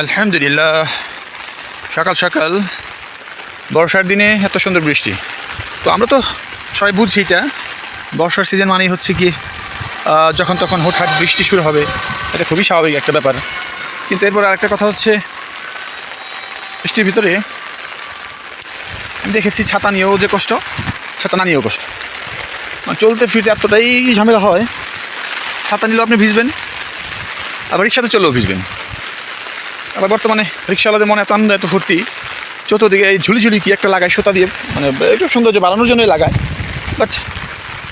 আলহামদুলিল্লাহ। সকাল সকাল। বর্ষার দিনে এত সুন্দর বৃষ্টি। তো আমরা তো সবাই বুঝছি এটা। বর্ষার সিজন মানেই হচ্ছে কি যখন তখন হঠাৎ বৃষ্টি শুরু হবে। এটা খুবই স্বাভাবিক একটা ব্যাপার। কিন্তু এরপর আরেকটা কথা হচ্ছে, বৃষ্টির ভিতরে দেখেছি ছাতা নিয়েও যে কষ্ট, ছাতা না নিয়েও কষ্ট। মানে চলতে ফিরতে এতটাই ঝামেলা হয়, ছাতা নিলেও আপনি ভিজবেন, আবার রিক্সাতে চলেও ভিজবেন। আবার বর্তমানে রিক্সাওয়ালাদের মনে এত আনন্দ, এত ফুর্তি। চতুর্দিকে এই ঝুলি ঝুলি কি একটা লাগায়, সুতা দিয়ে মানে একটু সৌন্দর্য বাড়ানোর জন্যই লাগায়। বাট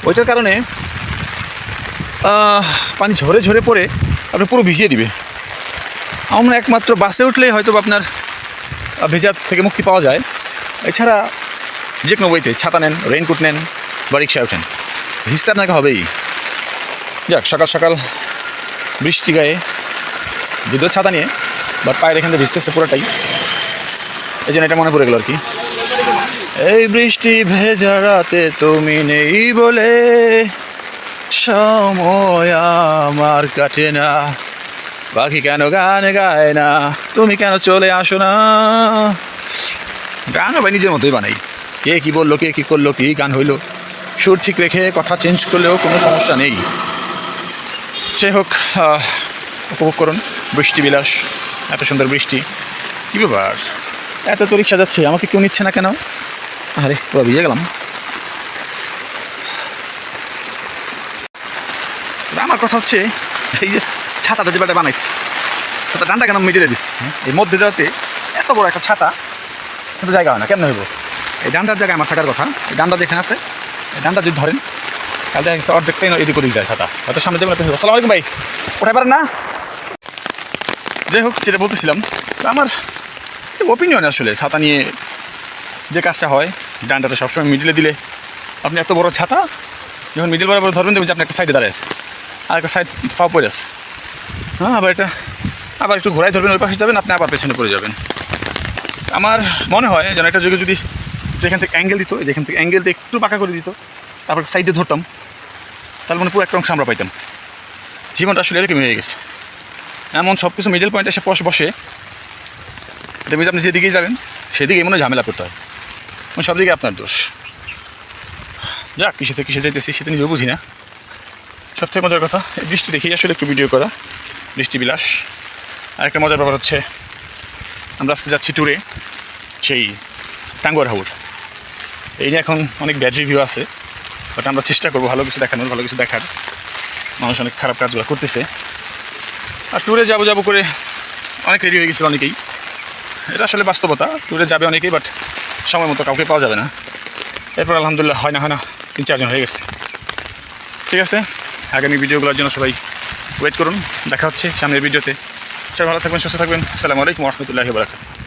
ওইটার কারণে পানি ঝরে ঝরে পড়ে আপনি পুরো ভিজিয়ে দিবে। আমরা একমাত্র বাসে উঠলেই হয়তো আপনার ভেজা থেকে মুক্তি পাওয়া যায়। এছাড়া যে কোনো বইতে ছাতা নেন রেইনকোট নেন বা রিক্সায় ওঠেন। ভিজতে আপনাকে হবেই। যাক, সকাল সকাল বৃষ্টি গায়ে যদিও ছাতা নিয়ে বাট পায়ের এখান থেকে ভিজতেছে পুরোটাই। এই জন্য এটা মনে পড়ে গেল আর কি। এই বৃষ্টি ভেজা রাতে তুমি নেই বলে সময় আমার কাটে না। বাকি কেন গান গায় না? তুমি কেন চলে আসো না? গান ভাই নিজের মতোই বানাই। কে কি বলল, কে কি করল, কি গান হইল? সুর ঠিক রেখে কথা চেঞ্জ করলেও কোনো সমস্যা নেই। যাই হোক উপভোগ করুন বৃষ্টি বিলাস এত সুন্দর বৃষ্টি। কী ব্যাপার? এত তো রিক্সা যাচ্ছে, আমাকে কেউ নিচ্ছে না কেন? আরে, পুরো ভিজে গেলাম। আমার কথা হচ্ছে, এই যে ছাতাটা যে বেটা বানাইছে ছাতা ডান্ডা কেন মিটিয়ে দিস এই মধ্যে যাতে এত বড় একটা ছাতা কিন্তু জায়গা হয় না কেন হইব? এই ডান্ডার জায়গায় আমার থাকার কথা, এই ডান্ডা যেখানে আছে, এই ডান্ডা যদি ধরেন, তাহলে অর্ধেকটাই এদিক ওদিক যায় ছাতা। হয়তো সামনে যাবেন আসসালামু ভাই ওঠাই পারেন না? যাই হোক, যেটা বলতেছিলাম আমার ওপিনিয়ন আসলে, ছাতা নিয়ে যে কাজটা হয় ডান্ডাটা সবসময় মিডিলে দিলে, আপনি এত বড় ছাতা, যখন মিডিল বরাবর ধরবেন, দেখবেন যে আপনি একটা সাইডে দাঁড়ায় আছে আর একটা সাইড পা পড়ে আছে। হ্যাঁ আবার এটা আবার একটু ঘোরায় ধরবেন, ওই পাশে যাবেন, আপনি আবার পেছনে পড়ে যাবেন। আমার মনে হয়, যেন একটা যুগে যদি যেখান থেকে অ্যাঙ্গেল দিত যেখান থেকে অ্যাঙ্গেল দিয়ে একটু পাকা করে দিত, তারপর সাইডে ধরতাম, তাহলে মানে পুরো একটা অংশ আমরা পাইতাম। জীবনটা আসলে এরকমই হয়ে গেছে। এমন সব কিছু মিডল পয়েন্টে এসে বসে বসে। দেখবেন আপনি যেদিকেই যাবেন, সেদিকেই মনে ঝামেলা করতে হয়। মানে সব দিকে আপনার দোষ। যাক, কিসে থেকে কিসে যাইতেছি, সেটা নিজেও বুঝি না। সবথেকে মজার কথা, এই বৃষ্টি দেখেই আসলে একটু ভিডিও করা বৃষ্টি বিলাস। আর একটা মজার ব্যাপার হচ্ছে, আমরা আজকে যাচ্ছি ট্যুরে সেই টাঙ্গুয়ার হাউর এই নিয়ে এখন অনেক ব্যাড রিভিউ আছে বাট আমরা চেষ্টা করব ভালো কিছু দেখানোর, ভালো কিছু দেখার। মানুষ অনেক খারাপ কাজগুলো করতেছে। আর ট্যুরে যাব যাব করে অনেক রেডি হয়ে গেছিল অনেকেই। এটা আসলে বাস্তবতা ট্যুরে যাবে অনেকেই বাট সময় মতো কাউকে পাওয়া যাবে না। এরপর আলহামদুলিল্লাহ হয় না হয় না, তিন চারজন হয়ে গেছে। ঠিক আছে? আগামী ভিডিওগুলোর জন্য সবাই ওয়েট করুন। দেখা হচ্ছে সামনের ভিডিওতে সবাই ভালো থাকবেন, সুস্থ থাকবেন। আসসালামু আলাইকুম রহমতুল্লাহ বারাকাতুহু।